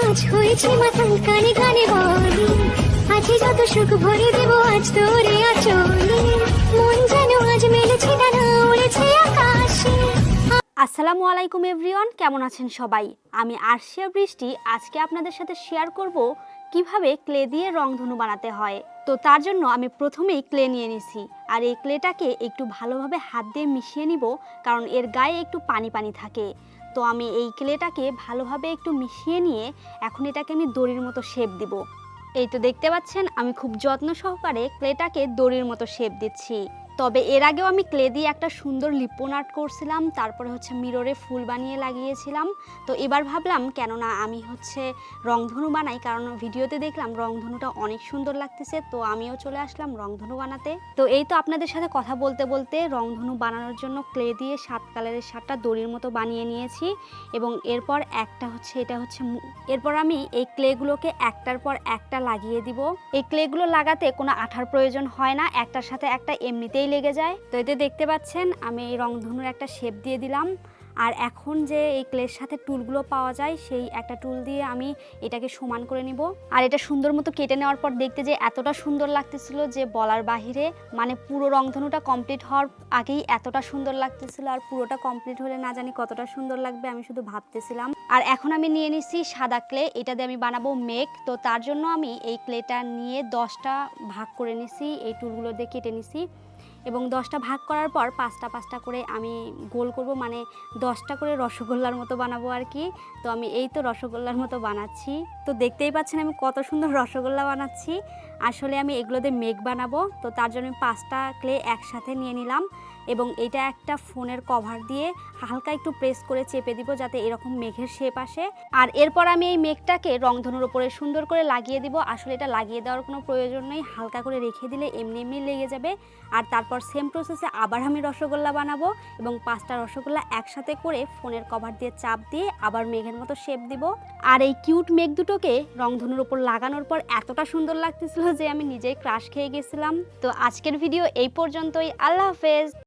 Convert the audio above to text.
আজ হয়েছে মাতাল কানে বলি। যত সুখ ভরে দেব, আজ তোরে মন যেন আজ মেলেছে ডানা উড়েছে আকাশে। আসসালামু আলাইকুম এভরিওয়ান, কেমন আছেন সবাই? আমি আরশিয়া বৃষ্টি। আজকে আপনাদের সাথে শেয়ার করব কীভাবে ক্লে দিয়ে রংধনু বানাতে হয়। তো তার জন্য আমি প্রথমেই ক্লে নিয়ে নিছি। আর এই ক্লেটাকে একটু ভালোভাবে হাত দিয়ে মিশিয়ে নিব, কারণ এর গায়ে একটু পানি পানি থাকে। তো আমি এই ক্লেটাকে ভালোভাবে একটু মিশিয়ে নিয়ে এখন এটাকে আমি দড়ির মতো শেপ দিব। এই তো দেখতে পাচ্ছেন, আমি খুব যত্ন সহকারে ক্লেটাকে দড়ির মতো শেপ দিচ্ছি। তবে এর আগেও আমি ক্লে দিয়ে একটা সুন্দর লিপন আর্ট করছিলাম, তারপরে হচ্ছে মিররে ফুল বানিয়ে লাগিয়েছিলাম। তো এবার ভাবলাম, কেননা আমি হচ্ছে রংধনু বানাই, কারণ ভিডিওতে দেখলাম রংধনুটা অনেক সুন্দর লাগতেছে, তো আমিও চলে আসলাম রংধনু বানাতে। তো এই তো আপনাদের সাথে কথা বলতে বলতে রংধনু বানানোর জন্য ক্লে দিয়ে সাত কালারের সাতটা দড়ির মতো বানিয়ে নিয়েছি, এবং এরপর একটা হচ্ছে, এটা হচ্ছে এরপর আমি এই ক্লেগুলোকে একটার পর একটা লাগিয়ে দিব। এই ক্লেগুলো লাগাতে কোনো আঠার প্রয়োজন হয় না, একটার সাথে একটা এমনিতেই লেগে যায়। তো এতে দেখতে পাচ্ছেন, আমি এই রংধনুর একটা শেপ দিয়ে দিলাম। আর এখন যে এই ক্লের সাথে টুলগুলো পাওয়া যায়, সেই একটা টুল দিয়ে আমি এটাকে সমান করে নিব। আর এটা সুন্দর মতো কেটে নেওয়ার পর দেখতে যে এতটা সুন্দর লাগতেছিল যে বলার বাহিরে মানে পুরো রংধনুটা কমপ্লিট হওয়ার আগেই এতটা সুন্দর লাগতেছিল আর পুরোটা কমপ্লিট হলে না জানি কতটা সুন্দর লাগবে, আমি শুধু ভাবতেছিলাম। আর এখন আমি নিয়ে নিছি সাদা ক্লে এটা দিয়ে আমি বানাবো মেক তো তার জন্য আমি এই ক্লেটা নিয়ে দশটা ভাগ করে নিছি, এই টুলগুলো দিয়ে কেটে নিছি। এবং দশটা ভাগ করার পর পাঁচটা পাঁচটা করে আমি গোল করব মানে দশটা করে রসগোল্লার মতো বানাবো আর কি। তো আমি এই তো রসগোল্লার মতো বানাচ্ছি। তো দেখতেই পাচ্ছেন আমি কত সুন্দর রসগোল্লা বানাচ্ছি। আসলে আমি এগুলোতে মেঘ বানাবো। তো তার জন্য আমি পাঁচটা ক্লে একসাথে নিয়ে নিলাম এবং এটা একটা ফোনের কভার দিয়ে হালকা একটু প্রেস করে চেপে দিব যাতে এরকম মেঘের শেপ আসে। আর এরপর আমি এই মেঘটাকে রংধনুর উপরে সুন্দর করে লাগিয়ে দিব। আসলে এটা লাগিয়ে দেওয়ার কোনো প্রয়োজন নেই। হালকা করে রেখে দিলে এমনি এমনি লেগে যাবে। আর তারপর সেম প্রসেসে আবার আমি রসগোল্লা বানাবো এবং পাঁচটা রসগোল্লা একসাথে করে ফোনের কভার দিয়ে চাপ দিয়ে আবার মেঘের মতো শেপ দিব। আর এই কিউট মেঘ দুটোকে রংধনুর উপর লাগানোর পর এতটা সুন্দর লাগতেছিল যে আমি নিজেই ক্রাশ খেয়ে গেছিলাম। তো আজকের ভিডিও এই পর্যন্তই। আল্লাহ হাফেজ।